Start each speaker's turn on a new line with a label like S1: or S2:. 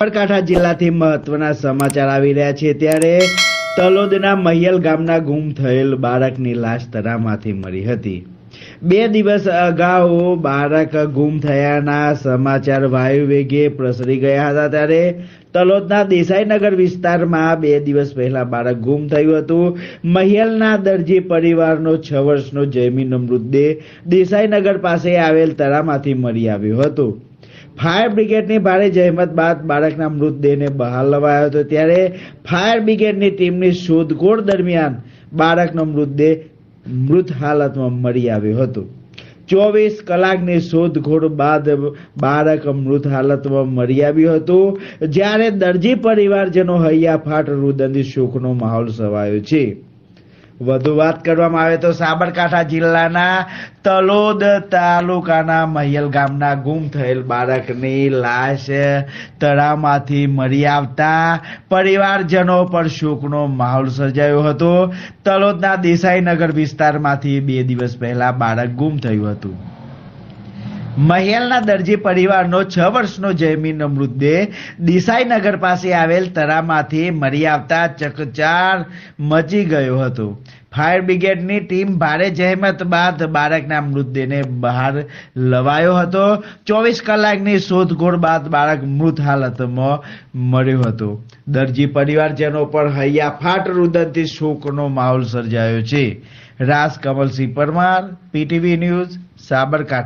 S1: સાબરકાંઠા જિલ્લાથી મહત્વના સમાચાર આવી રહ્યા છે. ત્યારે તલોદના મહિયલ ગામના ગુમ થયેલ બાળકની લાશ તરામાંથી મળી હતી. બે દિવસ અગાઉ બાળક ગુમ થયાના સમાચાર વાયુ વેગે પ્રસરી ગયા હતા. ત્યારે તલોદના દેસાઈનગર વિસ્તારમાં બે દિવસ પહેલા બાળક ગુમ થયું હતું. મહિયલના દરજી પરિવારનો છ વર્ષનો જયમીનનો મૃતદેહ દેસાઈનગર પાસે આવેલ તરામાંથી મળી આવ્યો હતો. ફાયર બ્રિગેડની ભારે જહેમત બાદ બાળકના મૃતદેહને બહાર લવાયો હતો. ત્યારે ફાયર બ્રિગેડની ટીમની શોધખોળ દરમિયાન બાળકનો મૃતદેહ મૃત હાલતમાં મળી આવ્યો હતો. ચોવીસ કલાકની શોધખોળ બાદ બાળક મૃત હાલતમાં મળી આવ્યું હતું. જ્યારે દરજી પરિવારજનો હૈયાફાટ રુદનથી શોકનો માહોલ સવાયો છે. વધુ વાત કરવામાં આવે તો સાબરકાંઠા જિલ્લાના તલોદ તાલુકાના મહિયલ ગામના ગુમ થયેલ બાળકની લાશ તળાવમાંથી મળી આવતા પરિવારજનો પર શોકનો માહોલ સર્જાયો હતો. તલોદના દેસાઈનગર વિસ્તારમાંથી બે દિવસ પહેલા બાળક ગુમ થયું હતું. મહિયલના દરજી પરિવારનો છ વર્ષનો જયમીનનો મૃતદેહ દિસાઈનગર પાસે આવેલ તરામાંથી મરી આવતા ચકચાર મચી ગયો હતો. ફાયર બ્રિગેડની ટીમ ભારે જહેમત બાદ બાળકના મૃતદેહને બહાર લવાયો હતો. ચોવીસ કલાકની શોધખોળ બાદ બાળક મૃત હાલતમાં મળ્યો હતો. દરજી પરિવારજનો પર હૈયાફાટ રુદનથી શોકનો માહોલ સર્જાયો છે. રાસ કમલસિંહ પરમાર, પીટીવી ન્યૂઝ, સાબરકાંઠા.